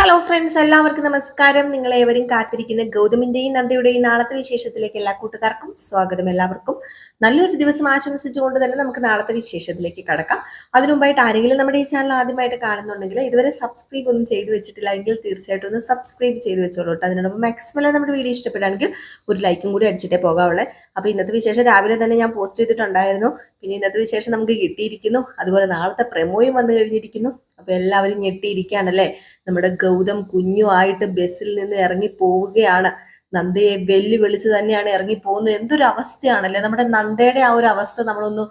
Hello friends എല്ലാവർക്കും നമസ്കാരം. നിങ്ങൾ ഏവരും കാത്തിരിക്കുന്ന ഗൗതമിന്റെയും നന്ദയുടെയും നാളത്തെ വിശേഷത്തിലേക്ക് എല്ലാ കൂട്ടുകാർക്കും സ്വാഗതം എല്ലാവർക്കും. നല്ലൊരു ദിവസം ആശംസിച്ചുകൊണ്ട് തന്നെ നമുക്ക് നാളത്തെ വിശേഷത്തിലേക്ക് കടക്കാം. അതിനുമുമ്പായിട്ട് ആരെങ്കിലും നമ്മുടെ ഈ ചാനൽ ആദ്യമായിട്ട് കാണുന്നുണ്ടെങ്കിൽ ഇതുവരെ സബ്സ്ക്രൈബ് ഒന്നും ചെയ്തു വെച്ചിട്ടില്ല എങ്കിൽ തീർച്ചയായിട്ടും ഒന്ന് സബ്സ്ക്രൈബ് ചെയ്ത് വെച്ചോളൂ കേട്ടോ. അതിനോടൊപ്പം മാക്സിമം നമ്മുടെ വീഡിയോ ഇഷ്ടപ്പെടുകയാണെങ്കിൽ ഒരു ലൈക്കും കൂടി അടിച്ചിട്ടേ പോകാവുള്ളേ. അപ്പോൾ ഇന്നത്തെ വിശേഷം രാവിലെ തന്നെ ഞാൻ പോസ്റ്റ് ചെയ്തിട്ടുണ്ടായിരുന്നു. പിന്നെ ഇന്നത്തെ വിശേഷം നമുക്ക് കിട്ടിയിരിക്കുന്നു. അതുപോലെ നാളത്തെ പ്രമോയും വന്നു കഴിഞ്ഞിരിക്കുന്നു. അപ്പോൾ എല്ലാവരും ഞെട്ടിയിരിക്കുകയാണല്ലേ? നമ്മുടെ ഗൗതം കുഞ്ഞുമായിട്ട് ബസ്സിൽ നിന്ന് ഇറങ്ങി പോവുകയാണ്. നന്ദയെ വെല്ലുവിളിച്ച് തന്നെയാണ് ഇറങ്ങി പോകുന്നത്. എന്തൊരു അവസ്ഥയാണല്ലേ? നമ്മുടെ നന്ദയുടെ ആ ഒരു അവസ്ഥ നമ്മളൊന്ന്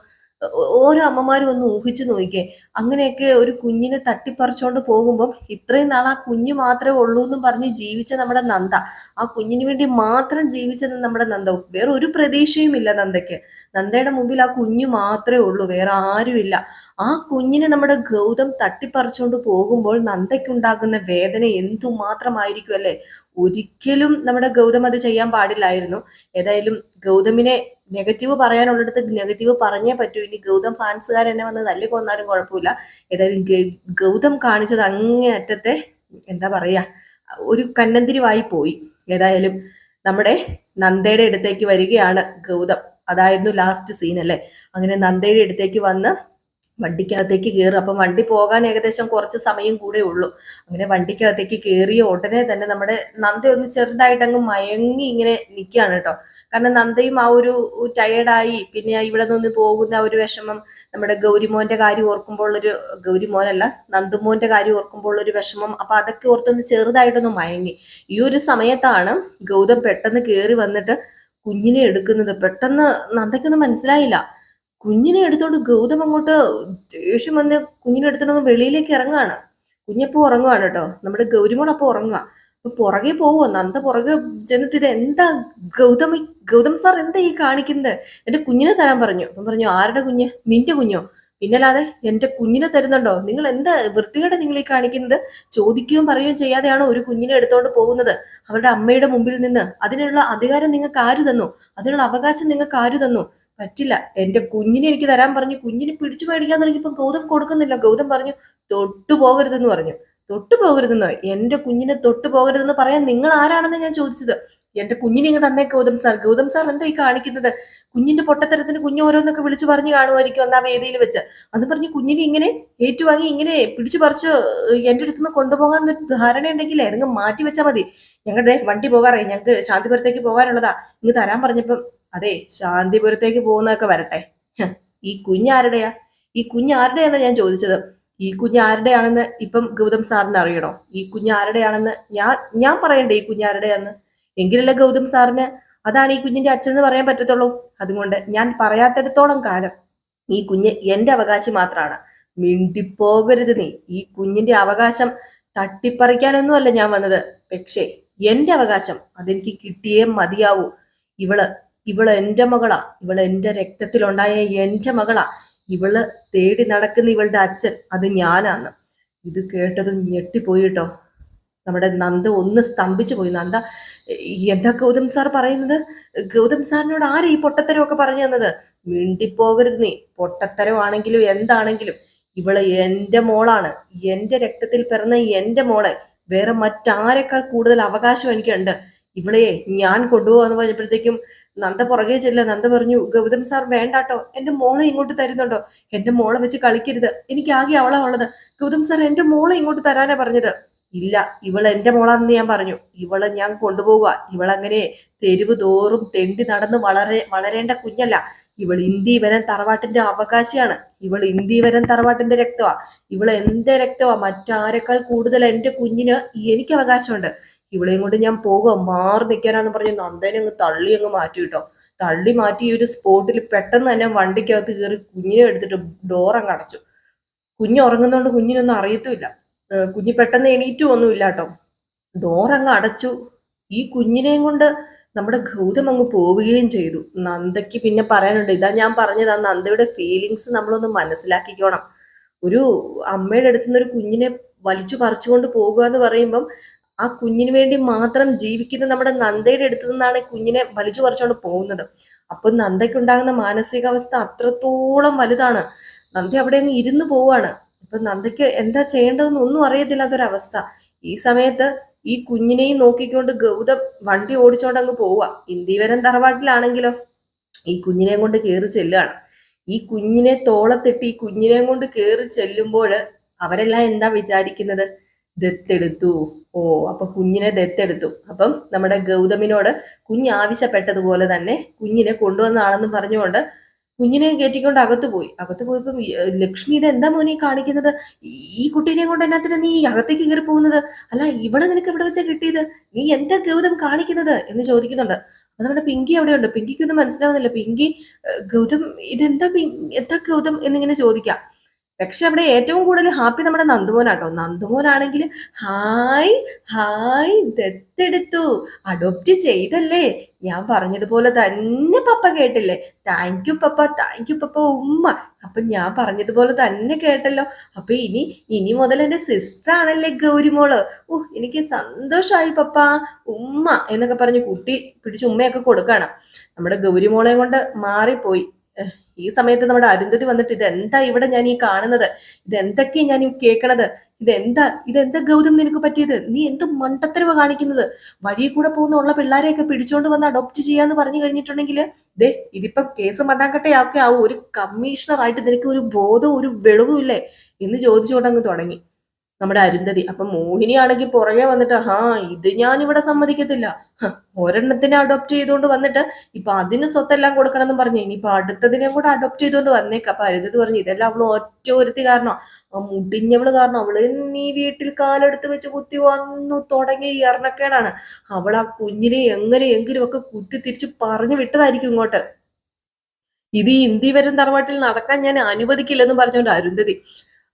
ഓരോ അമ്മമാരും ഒന്ന് ഊഹിച്ചു നോക്കിക്കേ. അങ്ങനെയൊക്കെ ഒരു കുഞ്ഞിനെ തട്ടിപ്പറിച്ചോണ്ട് പോകുമ്പോൾ ഇത്രയും നാൾ ആ കുഞ്ഞു മാത്രമേ ഉള്ളൂ എന്നും പറഞ്ഞ് ജീവിച്ച നമ്മുടെ നന്ദ. ആ കുഞ്ഞിന് വേണ്ടി മാത്രം ജീവിച്ചത് നമ്മുടെ നന്ദ. വേറെ ഒരു പ്രതീക്ഷയും ഇല്ല നന്ദയ്ക്ക്. നന്ദയുടെ മുമ്പിൽ ആ കുഞ്ഞു മാത്രമേ ഉള്ളൂ. വേറെ ആരുമില്ല. ആ കുഞ്ഞിനെ നമ്മുടെ ഗൗതം തട്ടിപ്പറിച്ചുകൊണ്ട് പോകുമ്പോൾ നന്ദയ്ക്കുണ്ടാകുന്ന വേദന എന്തുമാത്രമായിരിക്കും അല്ലേ? ഒരിക്കലും നമ്മുടെ ഗൗതം അത് ചെയ്യാൻ പാടില്ലായിരുന്നു. ഏതായാലും ഗൗതമിനെ നെഗറ്റീവ് പറയാനുള്ളിടത്ത് നെഗറ്റീവ് പറഞ്ഞേ പറ്റൂ. ഇനി ഗൗതം ഫാൻസുകാർ എന്നെ വന്ന് തല്ലി കൊന്നാലും കുഴപ്പമില്ല. ഏതായാലും ഗൗതം കാണിച്ചത് അങ്ങേയറ്റത്തെ എന്താ പറയാ ഒരു കന്നന്തിരിവായി പോയി. ഏതായാലും നമ്മുടെ നന്ദയുടെ അടുത്തേക്ക് വരികയാണ് ഗൗതം. അതായിരുന്നു ലാസ്റ്റ് സീൻ അല്ലേ? അങ്ങനെ നന്ദയുടെ അടുത്തേക്ക് വന്ന് വണ്ടിക്കകത്തേക്ക് കയറും അപ്പം വണ്ടി പോകാൻ ഏകദേശം കുറച്ച് സമയം കൂടെ ഉള്ളൂ. അങ്ങനെ വണ്ടിക്കകത്തേക്ക് കയറിയ ഉടനെ തന്നെ നമ്മുടെ നന്ദ ഒന്ന് ചെറുതായിട്ട് അങ്ങ് മയങ്ങി ഇങ്ങനെ നിൽക്കുകയാണ് കേട്ടോ. കാരണം നന്ദയും ആ ഒരു ടയേർഡായി പിന്നെ ഇവിടെ നിന്ന് പോകുന്ന ഒരു വിഷമം നമ്മുടെ ഗൗരിമോന്റെ കാര്യം ഓർക്കുമ്പോൾ ഒരു ഗൗരിമോനല്ല നന്ദുമോന്റെ കാര്യം ഓർക്കുമ്പോൾ ഒരു വിഷമം അപ്പൊ അതൊക്കെ ഓർത്തൊന്ന് ചെറുതായിട്ടൊന്ന് മയങ്ങി. ഈ ഒരു സമയത്താണ് ഗൗതം പെട്ടെന്ന് കയറി വന്നിട്ട് കുഞ്ഞിനെ എടുക്കുന്നത്. പെട്ടെന്ന് നന്ദയ്ക്കൊന്നും മനസ്സിലായില്ല. കുഞ്ഞിനെ എടുത്തോണ്ട് ഗൗതം അങ്ങോട്ട് ദേഷ്യം വന്ന് കുഞ്ഞിനെ എടുത്തോണ്ട് വെളിയിലേക്ക് ഇറങ്ങാണ് കുഞ്ഞപ്പോ ഉറങ്ങുവാണ് കേട്ടോ. നമ്മുടെ ഗൗരിമോൾ അപ്പൊ ഉറങ്ങുക അപ്പൊ പുറകെ പോവോ നന്ദ പുറകെ ചെന്നിട്ട് ഇത് എന്താ ഗൗതം ഗൗതം സാർ എന്താ ഈ കാണിക്കുന്നത് എന്റെ കുഞ്ഞിനെ തരാൻ പറഞ്ഞു. അപ്പം പറഞ്ഞു ആരുടെ കുഞ്ഞ്? നിന്റെ കുഞ്ഞോ? പിന്നല്ലാതെ എന്റെ കുഞ്ഞിനെ തരുന്നുണ്ടോ? നിങ്ങൾ എന്താ വൃത്തികേടെ നിങ്ങൾ ഈ കാണിക്കുന്നത്? ചോദിക്കുകയും പറയുകയും ചെയ്യാതെയാണ് ഒരു കുഞ്ഞിനെ എടുത്തോണ്ട് പോകുന്നത്? അവരുടെ അമ്മയുടെ മുമ്പിൽ നിന്ന് അതിനുള്ള അധികാരം നിങ്ങൾക്ക് ആര് തന്നു? അതിനുള്ള അവകാശം നിങ്ങൾക്ക് ആര് തന്നു? പറ്റില്ല. എന്റെ കുഞ്ഞിനെ എനിക്ക് തരാൻ പറഞ്ഞു. കുഞ്ഞിനെ പിടിച്ചു മേടിക്കാൻ തുടങ്ങിയപ്പോൾ ഗൗതം കൊടുക്കുന്നില്ല. ഗൗതം പറഞ്ഞു തൊട്ടു പോകരുതെന്ന് പറഞ്ഞു. തൊട്ടു പോകരുതെന്ന്? എന്റെ കുഞ്ഞിനെ തൊട്ടു പോകരുതെന്ന് പറയാൻ നിങ്ങൾ ആരാണെന്ന് ഞാൻ ചോദിച്ചത്? എന്റെ കുഞ്ഞിനെ ഇങ്ങ് തന്നേ ഗൗതം സാർ. ഗൗതം സാർ എന്താ ഈ കാണിക്കുന്നത്? കുഞ്ഞിന്റെ പൊട്ടത്തരത്തിന് കുഞ്ഞു ഓരോന്നൊക്കെ വിളിച്ചു പറഞ്ഞു കാണുമായിരിക്കും അന്ന് ആ വേദിയിൽ വെച്ച്. അന്ന് പറഞ്ഞു കുഞ്ഞിനെ ഇങ്ങനെ ഏറ്റുവാങ്ങി ഇങ്ങനെ പിടിച്ചു പറിച്ച് എന്റെ അടുത്തുനിന്ന് കൊണ്ടുപോകാൻ ധാരണയുണ്ടെങ്കിൽ നിങ്ങൾ മാറ്റി വെച്ചാൽ മതി. ഞങ്ങളുടെ വണ്ടി പോകാറായി. ഞങ്ങൾക്ക് ശാന്തിപുരത്തേക്ക് പോകാനുള്ളതാ. ഇങ്ങ് തരാൻ പറഞ്ഞപ്പം അതെ ശാന്തിപുരത്തേക്ക് പോകുന്നതൊക്കെ വരട്ടെ. ഈ കുഞ്ഞാരുടെയാ ഈ കുഞ്ഞാരുടെയാണെന്ന് ഞാൻ ചോദിച്ചത്? ഈ കുഞ്ഞാരുടെയാണെന്ന് ഇപ്പം ഗൗതം സാറിന് അറിയണോ? ഈ കുഞ്ഞാരുടെയാണെന്ന് ഞാൻ ഞാൻ പറയണ്ടേ ഈ കുഞ്ഞാരുടെയാന്ന് എങ്കിലല്ല ഗൗതം സാറിന് അതാണ് ഈ കുഞ്ഞിന്റെ അച്ഛൻ എന്ന് പറയാൻ പറ്റത്തുള്ളൂ? അതുകൊണ്ട് ഞാൻ പറയാത്തിടത്തോളം കാലം ഈ കുഞ്ഞ് എന്റെ അവകാശം മാത്രമാണ് മിണ്ടിപ്പോകരുത് നീ. ഈ കുഞ്ഞിന്റെ അവകാശം തട്ടിപ്പറിക്കാനൊന്നുമല്ല ഞാൻ വന്നത്. പക്ഷേ എന്റെ അവകാശം അതെനിക്ക് കിട്ടിയേ മതിയാവൂ. ഇവൾ ഇവൾ എന്റെ മകളാ. ഇവൾ എന്റെ രക്തത്തിലുണ്ടായ എന്റെ മകളാ. ഇവൾ തേടി നടക്കുന്ന ഇവളുടെ അച്ഛൻ അത് ഞാനാണ് ഇത് കേട്ടത് ഞെട്ടിപ്പോയി കേട്ടോ. നമ്മുടെ നന്ദ ഒന്ന് സ്തംഭിച്ചു പോയി. നന്ദ എന്താ ഗൗതം സാർ പറയുന്നത്? ഗൗതം സാറിനോട് ആരാ ഈ പൊട്ടത്തരമൊക്കെ പറഞ്ഞു തന്നത്? മിണ്ടിപ്പോകരുത് നീ. പൊട്ടത്തരമാണെങ്കിലും എന്താണെങ്കിലും ഇവൾ എന്റെ മോളാണ്. എന്റെ രക്തത്തിൽ പിറന്ന എന്റെ മോളെ. വേറെ മറ്റാരെക്കാൾ കൂടുതൽ അവകാശം എനിക്കുണ്ട്. ഇവളെ ഞാൻ കൊണ്ടുപോകാന്ന് പറഞ്ഞപ്പോഴത്തേക്കും നന്ദ പുറകെ ചെല്ല നന്ദ പറഞ്ഞു ഗൗതം സാർ വേണ്ടാട്ടോ എന്റെ മോളെ ഇങ്ങോട്ട് തരുന്നുണ്ടോ? എന്റെ മോളെ വെച്ച് കളിക്കരുത് എനിക്ക് ആകെ അവളെ ഉള്ളത്. ഗൗതം സാർ എന്റെ മോളെ ഇങ്ങോട്ട് തരാനാ പറഞ്ഞത്. ഇല്ല ഇവൾ എന്റെ മോളാന്ന് ഞാൻ പറഞ്ഞു. ഇവളെ ഞാൻ കൊണ്ടുപോകുക ഇവളങ്ങനെ തെരുവ് തോറും തെണ്ടി നടന്ന് വളരെ വളരേണ്ട കുഞ്ഞല്ല. ഇവൾ ഇന്ദീവനം തറവാട്ടിന്റെ അവകാശിയാണ്. ഇവൾ ഇന്ദീവനം തറവാട്ടിന്റെ രക്തമാ ഇവൾ എന്റെ രക്തമാ മറ്റാരെക്കാൾ കൂടുതൽ എന്റെ കുഞ്ഞിന് എനിക്ക് അവകാശമുണ്ട്. ഇവളെയും കൊണ്ട് ഞാൻ പോകുക മാറി നിൽക്കാനാന്ന് പറഞ്ഞ് നന്ദനെ അങ്ങ് തള്ളി അങ്ങ് മാറ്റി കിട്ടോ തള്ളി മാറ്റി ഈ ഒരു സ്പോട്ടിൽ പെട്ടെന്ന് തന്നെ വണ്ടിക്കകത്ത് കയറി കുഞ്ഞിനെ എടുത്തിട്ട് ഡോർ അങ്ങ് അടച്ചു. കുഞ്ഞ് ഉറങ്ങുന്നതുകൊണ്ട് കുഞ്ഞിനൊന്നും അറിയത്തുമില്ല. കുഞ്ഞ് പെട്ടെന്ന് എണീറ്റും ഒന്നും ഇല്ല കേട്ടോ. ഡോർ അങ്ങ് അടച്ചു. ഈ കുഞ്ഞിനെയും കൊണ്ട് നമ്മുടെ ഗൗതം അങ്ങ് പോവുകയും ചെയ്തു. നന്ദയ്ക്ക് പിന്നെ പറയാനുണ്ട് ഇതാ ഞാൻ പറഞ്ഞത് ആ നന്ദയുടെ ഫീലിങ്സ് നമ്മളൊന്ന് മനസ്സിലാക്കിക്കോണം. ഒരു അമ്മയുടെ അടുത്തുനിന്ന് ഒരു കുഞ്ഞിനെ വലിച്ചു പറിച്ചുകൊണ്ട് പോകുക എന്ന് പറയുമ്പം ആ കുഞ്ഞിന് വേണ്ടി മാത്രം ജീവിക്കുന്ന നമ്മുടെ നന്ദയുടെ അടുത്ത് നിന്നാണ് കുഞ്ഞിനെ വലിച്ചു പറിച്ചുകൊണ്ട് പോകുന്നത്. അപ്പൊ നന്ദയ്ക്കുണ്ടാകുന്ന മാനസികാവസ്ഥ അത്രത്തോളം വലുതാണ്. നന്ദി അവിടെ അങ്ങ് ഇരുന്ന് പോവാണ്. അപ്പൊ നന്ദയ്ക്ക് എന്താ ചെയ്യേണ്ടതെന്ന് ഒന്നും അറിയത്തില്ലാത്തൊരവസ്ഥ. ഈ സമയത്ത് ഈ കുഞ്ഞിനെയും നോക്കിക്കൊണ്ട് ഗൗതം വണ്ടി ഓടിച്ചോണ്ട് അങ്ങ് പോവുക ഇന്ത്യവരം തറവാട്ടിലാണെങ്കിലോ ഈ കുഞ്ഞിനെയും കൊണ്ട് കയറി ചെല്ലുകയാണ്. ഈ കുഞ്ഞിനെ തോളത്തിട്ട് ഈ കുഞ്ഞിനെയും കൊണ്ട് കയറി ചെല്ലുമ്പോൾ അവരെല്ലാം എന്താ വിചാരിക്കുന്നത്? ദത്തെടുത്തു. ഓ അപ്പൊ കുഞ്ഞിനെ ദത്തെടുത്തു. അപ്പം നമ്മുടെ ഗൗതമിനോട് കുഞ്ഞ് ആവശ്യപ്പെട്ടതുപോലെ തന്നെ കുഞ്ഞിനെ കൊണ്ടുവന്നതാണെന്ന് പറഞ്ഞുകൊണ്ട് കുഞ്ഞിനെ കയറ്റിക്കൊണ്ട് അകത്ത് പോയി. അകത്ത് പോയപ്പം ലക്ഷ്മി ഇത് എന്താ മോനെ കാണിക്കുന്നത്? ഈ- കുട്ടീനെ കൊണ്ട് എന്നാത്തിന് നീ അകത്തേക്ക് കയറി പോകുന്നത്? അല്ല ഇവിടെ നിനക്ക് ഇവിടെ വെച്ചാ കിട്ടിയത്? നീ എന്താ ഗൗതം കാണിക്കുന്നത്? എന്ന് ചോദിക്കുന്നുണ്ട്. അപ്പൊ നമ്മുടെ പിങ്കി അവിടെയുണ്ട്. പിങ്കിക്കൊന്നും മനസ്സിലാവുന്നില്ല. പിങ്കി ഗൗതം ഇതെന്താ എന്താ ഗൗതം എന്നിങ്ങനെ ചോദിക്കാം. പക്ഷെ അവിടെ ഏറ്റവും കൂടുതൽ ഹാപ്പി നമ്മുടെ നന്ദുമോനാട്ടോ നന്ദുമോനാണെങ്കിൽ ഹായ് ഹായ് ദത്തെടുത്തു. അഡോപ്റ്റ് ചെയ്തല്ലേ? ഞാൻ പറഞ്ഞതുപോലെ തന്നെ പപ്പ കേട്ടില്ലേ? താങ്ക് യു പപ്പ. താങ്ക് യു പപ്പ. ഉമ്മ. അപ്പൊ ഞാൻ പറഞ്ഞതുപോലെ തന്നെ കേട്ടല്ലോ. അപ്പൊ ഇനി ഇനി മുതൽ എന്റെ സിസ്റ്റർ ആണല്ലേ ഗൗരിമോൾ. ഓ എനിക്ക് സന്തോഷമായി പപ്പ. ഉമ്മ എന്നൊക്കെ പറഞ്ഞ് കുട്ടി പിടിച്ച് ഉമ്മയൊക്കെ കൊടുക്കണം. നമ്മുടെ ഗൗരിമോളെ കൊണ്ട് മാറിപ്പോയി. ഈ സമയത്ത് നമ്മുടെ അരുന്ധതി വന്നിട്ട് ഇതെന്താ ഇവിടെ ഞാൻ ഈ കാണുന്നത്? ഇതെന്തൊക്കെയാ ഞാൻ ഈ കേൾക്കണത് ഇതെന്താ ഇതെന്താ ഗൗതം നിനക്ക് പറ്റിയത്? നീ എന്ത് മണ്ടത്തരവ് കാണിക്കുന്നത്? വഴി കൂടെ പോകുന്ന ഉള്ള പിള്ളേരെയൊക്കെ പിടിച്ചോണ്ട് വന്ന് അഡോപ്റ്റ് ചെയ്യാന്ന് പറഞ്ഞു കഴിഞ്ഞിട്ടുണ്ടെങ്കിൽ ദേ ഇതിപ്പം കേസ് മണ്ണാങ്കട്ടയൊക്കെ ആവും ഒരു കമ്മീഷണർ ആയിട്ട് നിനക്ക് ഒരു ബോധവും ഒരു വെളിവും ഇല്ലേ? എന്ന് ചോദിച്ചുകൊണ്ട് അങ്ങ് തുടങ്ങി. നമ്മുടെ അരുന്ധതി. അപ്പൊ മോഹിനിയാണെങ്കിൽ പുറകെ വന്നിട്ട് ഹാ ഇത് ഞാൻ ഇവിടെ സമ്മതിക്കത്തില്ല ഒരെണ്ണത്തിനെ അഡോപ്റ്റ് ചെയ്തുകൊണ്ട് വന്നിട്ട് ഇപ്പൊ അതിന് സ്വത്തെല്ലാം കൊടുക്കണം എന്ന് പറഞ്ഞു. ഇനിയിപ്പൊ അടുത്തതിനെ കൂടെ അഡോപ്റ്റ് ചെയ്തുകൊണ്ട് വന്നേക്ക. അപ്പൊ അരുന്ധതി പറഞ്ഞു ഇതെല്ലാം അവൾ ഒറ്റ ഒരുത്തി കാരണം മുടിഞ്ഞവൾ കാരണം അവൾ നീ വീട്ടിൽ കാലെടുത്ത് വെച്ച് കുത്തി വന്നു തുടങ്ങിയ ഈ എറണക്കേടാണ്. അവൾ ആ കുഞ്ഞിനെ എങ്ങനെയെങ്കിലും ഒക്കെ കുത്തി തിരിച്ച് പറഞ്ഞു വിട്ടതായിരിക്കും ഇങ്ങോട്ട്. ഇത് ഈ ഇന്ത്യ വരും തറവാട്ടിൽ നടക്കാൻ ഞാൻ അനുവദിക്കില്ലെന്ന് പറഞ്ഞുകൊണ്ട് അരുന്ധതി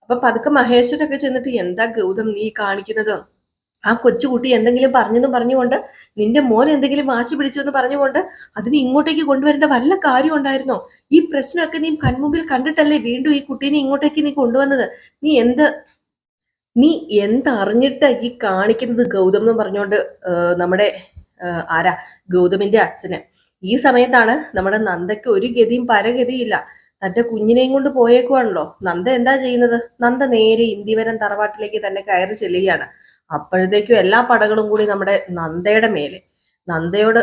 അപ്പൊ പതുക്കെ മഹേശ്വരൊക്കെ ചെന്നിട്ട് എന്താ ഗൗതം നീ കാണിക്കുന്നത്? ആ കൊച്ചുകുട്ടി എന്തെങ്കിലും പറഞ്ഞെന്ന് പറഞ്ഞുകൊണ്ട് നിന്റെ മോൻ എന്തെങ്കിലും വാശി പിടിച്ചു എന്ന് പറഞ്ഞുകൊണ്ട് അതിനെ ഇങ്ങോട്ടേക്ക് കൊണ്ടുവരേണ്ട വല്ല കാര്യം ഉണ്ടായിരുന്നോ? ഈ പ്രശ്നമൊക്കെ നീ കൺമുമ്പിൽ കണ്ടിട്ടല്ലേ വീണ്ടും ഈ കുട്ടീനെ ഇങ്ങോട്ടേക്ക് നീ കൊണ്ടുവന്നത്? നീ എന്ത് നീ എന്തറിഞ്ഞിട്ട് ഈ കാണിക്കുന്നത് ഗൗതം എന്ന് പറഞ്ഞുകൊണ്ട് നമ്മുടെ ആരാ? ഗൗതമിന്റെ അച്ഛന്. ഈ സമയത്താണ് നമ്മുടെ നന്ദയ്ക്ക് ഒരു ഗതിയും പരഗതിയില്ല തന്റെ കുഞ്ഞിനെയും കൊണ്ട് പോയേക്കുവാണല്ലോ. നന്ദ എന്താ ചെയ്യുന്നത്? നന്ദ നേരെ ഇന്ദിവരം തറവാട്ടിലേക്ക് തന്നെ കയറി ചെല്ലുകയാണ്. അപ്പോഴത്തേക്കും എല്ലാ പടകളും കൂടി നമ്മുടെ നന്ദയുടെ മേലെ. നന്ദയോട്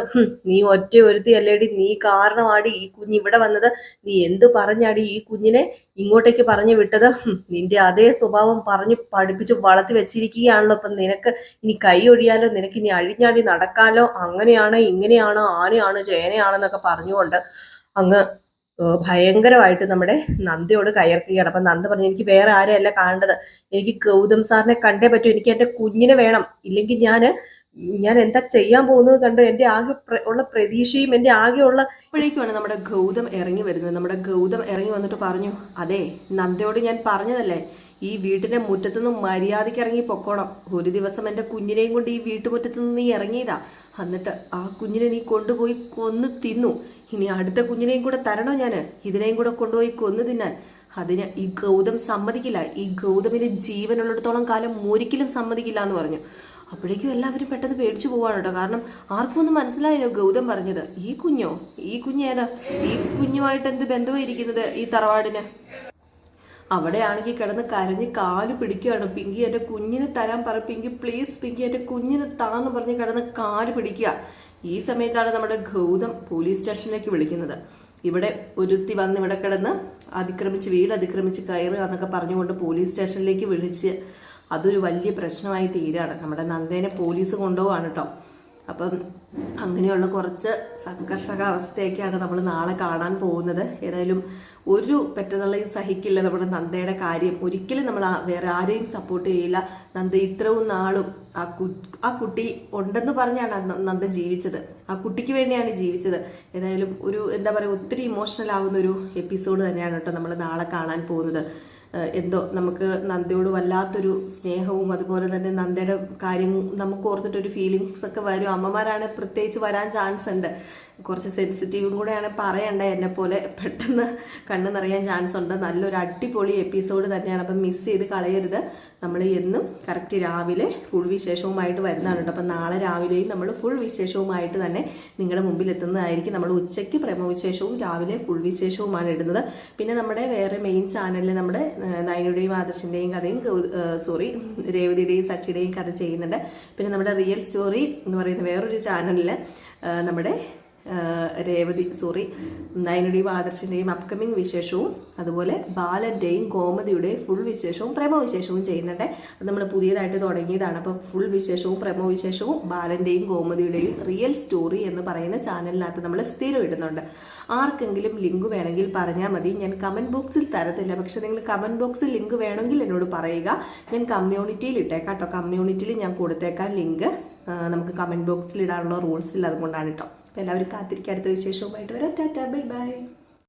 നീ ഒറ്റ ഒരുത്തി അല്ലേടി നീ കാരണമാടി ഈ കുഞ്ഞ് ഇവിടെ വന്നത്. നീ എന്തു പറഞ്ഞാടി ഈ കുഞ്ഞിനെ ഇങ്ങോട്ടേക്ക് പറഞ്ഞു വിട്ടത്? നിന്റെ അതേ സ്വഭാവം പറഞ്ഞു പഠിപ്പിച്ച് വളർത്തി വെച്ചിരിക്കുകയാണല്ലോ. അപ്പം നിനക്ക് ഇനി കൈ ഒഴിയാലോ നിനക്ക് ഇനി അഴിഞ്ഞാടി നടക്കാലോ? അങ്ങനെയാണോ ഇങ്ങനെയാണോ ആനയാണോ ചേനയാണെന്നൊക്കെ പറഞ്ഞുകൊണ്ട് അങ്ങ് ഭയങ്കരമായിട്ട് നമ്മുടെ നന്ദിയോട് കയർക്കുകയാണ്. അപ്പൊ നന്ദ പറഞ്ഞു എനിക്ക് വേറെ ആരെയല്ല കാണേണ്ടത്. എനിക്ക് ഗൗതം സാറിനെ കണ്ടേ പറ്റൂ. എനിക്ക് എന്റെ കുഞ്ഞിനെ വേണം. ഇല്ലെങ്കിൽ ഞാൻ ഞാൻ എന്താ ചെയ്യാൻ പോകുന്നത് കണ്ടു? എന്റെ ആകെ ഉള്ള പ്രതീക്ഷയും എന്റെ ആകെ ഉള്ള ഇപ്പോഴേക്കുമാണ് നമ്മുടെ ഗൗതം ഇറങ്ങി വരുന്നത്. നമ്മുടെ ഗൗതം ഇറങ്ങി വന്നിട്ട് പറഞ്ഞു അതെ നന്ദയോട് ഞാൻ പറഞ്ഞതല്ലേ. ഈ വീട്ടിന്റെ മുറ്റത്തുനിന്ന് മര്യാദയ്ക്ക് ഇറങ്ങി പൊക്കോണം. ഒരു ദിവസം എന്റെ കുഞ്ഞിനെയും കൊണ്ട് ഈ വീട്ടുമുറ്റത്തുനിന്ന് നീ ഇറങ്ങിയതാ. എന്നിട്ട് ആ കുഞ്ഞിനെ നീ കൊണ്ടുപോയി കൊന്നു തിന്നു. ഇനി അടുത്ത കുഞ്ഞിനെയും കൂടെ തരണോ ഞാൻ ഇതിനെയും കൂടെ കൊണ്ടുപോയി കൊന്നു തിന്നാൻ. അതിന് ഈ ഗൗതം സമ്മതിക്കില്ല. ഈ ഗൗതമിന് ജീവനുള്ളിടത്തോളം കാലം ഒരിക്കലും സമ്മതിക്കില്ല എന്ന് പറഞ്ഞു. അപ്പോഴേക്കും എല്ലാവരും പെട്ടെന്ന് പേടിച്ചു പോവാണ് കേട്ടോ. കാരണം ആർക്കും ഒന്നും മനസ്സിലായല്ലോ ഗൗതം പറഞ്ഞത്. ഈ കുഞ്ഞോ? ഈ കുഞ്ഞേതാ ഈ കുഞ്ഞുമായിട്ട് എന്ത് ബന്ധമായിരിക്കുന്നത് ഈ തറവാടിന്? അവിടെയാണെങ്കിൽ കിടന്ന് കരഞ്ഞ് കാൽ പിടിക്കുകയാണ്. പിങ്കി എന്റെ കുഞ്ഞിന് തരാൻ പറ പിങ്കി പ്ലീസ് പിങ്കി എന്റെ കുഞ്ഞിന് താന്ന് പറഞ്ഞ് കിടന്ന് കാൽ പിടിക്കുക. ഈ സമയത്താണ് നമ്മുടെ ഗൗതം പോലീസ് സ്റ്റേഷനിലേക്ക് വിളിക്കുന്നത്. ഇവിടെ ഒരുത്തി വന്ന് ഇവിടെ കിടന്ന് അതിക്രമിച്ച് വീട് അതിക്രമിച്ച് കയറുക എന്നൊക്കെ പറഞ്ഞുകൊണ്ട് പോലീസ് സ്റ്റേഷനിലേക്ക് വിളിച്ച് അതൊരു വലിയ പ്രശ്നമായി തീരാണ്. നമ്മുടെ നന്ദേനെ പോലീസ് കൊണ്ടുപോവാണ് കേട്ടോ അപ്പം അങ്ങനെയുള്ള കുറച്ച് സംഘർഷക അവസ്ഥയൊക്കെയാണ് നമ്മൾ നാളെ കാണാൻ പോകുന്നത്. ഏതായാലും ഒരു പെറ്റതള്ളയും സഹിക്കില്ല നമ്മുടെ നന്ദയുടെ കാര്യം. ഒരിക്കലും നമ്മൾ വേറെ ആരെയും സപ്പോർട്ട് ചെയ്യില്ല. നന്ദ ഇത്രയും നാളും ആ കു ആ കുട്ടി ഉണ്ടെന്ന് പറഞ്ഞാണ് നന്ദ ജീവിച്ചത്. ആ കുട്ടിക്ക് വേണ്ടിയാണ് ജീവിച്ചത്. ഏതായാലും ഒരു എന്താ പറയുക ഒത്തിരി ഇമോഷണൽ ആകുന്ന ഒരു എപ്പിസോഡ് തന്നെയാണ് കേട്ടോ നമ്മൾ നാളെ കാണാൻ പോകുന്നത്. എന്തോ നമുക്ക് നന്ദയോട് വല്ലാത്തൊരു സ്നേഹവും അതുപോലെ തന്നെ നന്ദയുടെ കാര്യം നമുക്ക് ഓർത്തിട്ടൊരു ഫീലിങ്സ് ഒക്കെ വരും. അമ്മമാരാണ് പ്രത്യേകിച്ച് വരാൻ ചാൻസ് ഉണ്ട്. കുറച്ച് സെൻസിറ്റീവും കൂടെയാണ് പറയേണ്ടത് പോലെ. പെട്ടെന്ന് കണ്ണു നിറയാൻ ചാൻസ് ഉണ്ട്. നല്ലൊരു അടിപൊളി എപ്പിസോഡ് തന്നെയാണ്. അപ്പം മിസ് ചെയ്ത് കളയരുത്. നമ്മൾ എന്നും കറക്റ്റ് രാവിലെ ഫുൾ വിശേഷവുമായിട്ട് വരുന്നതാണ് കേട്ടോ. അപ്പം നാളെ രാവിലെയും നമ്മൾ ഫുൾ വിശേഷവുമായിട്ട് തന്നെ നിങ്ങളുടെ മുമ്പിൽ എത്തുന്നതായിരിക്കും നമ്മൾ ഉച്ചയ്ക്ക് പ്രേമവിശേഷവും രാവിലെ ഫുൾ വിശേഷവുമാണ് ഇടുന്നത്. പിന്നെ നമ്മുടെ വേറെ മെയിൻ ചാനലിൽ നമ്മുടെ ഏഹ്, നയനയുടെയും ആദർശിന്റെയും കഥയും സോറി രേവതിയുടെയും സച്ചിയുടെയും കഥ ചെയ്യുന്നുണ്ട്. പിന്നെ നമ്മുടെ റിയൽ സ്റ്റോറി എന്ന് പറയുന്ന വേറൊരു ചാനലിൽ നമ്മുടെ രേവതി സോറി നയനുടെയും ആദർശിന്റെയും അപ്കമിങ് വിശേഷവും അതുപോലെ ബാലന്റെയും കോമതിയുടെയും ഫുൾ വിശേഷവും പ്രേമവിശേഷവും ചെയ്യുന്നുണ്ട്. അത് നമ്മൾ പുതിയതായിട്ട് തുടങ്ങിയതാണ്. അപ്പോൾ ഫുൾ വിശേഷവും പ്രേമവിശേഷവും ബാലന്റെയും കോമതിയുടെയും റിയൽ സ്റ്റോറി എന്ന് പറയുന്ന ചാനലിനകത്ത് നമ്മൾ സ്ഥിരം ഇടുന്നുണ്ട്. ആർക്കെങ്കിലും ലിങ്ക് വേണമെങ്കിൽ പറഞ്ഞാൽ മതി. ഞാൻ കമന്റ് ബോക്സിൽ തരത്തില്ല. പക്ഷേ നിങ്ങൾ കമന്റ് ബോക്സിൽ ലിങ്ക് വേണമെങ്കിൽ എന്നോട് പറയുക. ഞാൻ കമ്മ്യൂണിറ്റിയിൽ ഇട്ടേക്കാം കേട്ടോ. കമ്മ്യൂണിറ്റിയിൽ ഞാൻ കൊടുത്തേക്കാം ലിങ്ക് നമുക്ക് കമന്റ് ബോക്സിൽ ഇടാനുള്ള റൂൾസ് ഇല്ല അതുകൊണ്ടാണ് കേട്ടോ. എല്ലാവരും കാത്തിരിക്കുക. അടുത്ത വിശേഷവുമായിട്ട് വരാം. Tata bye bye.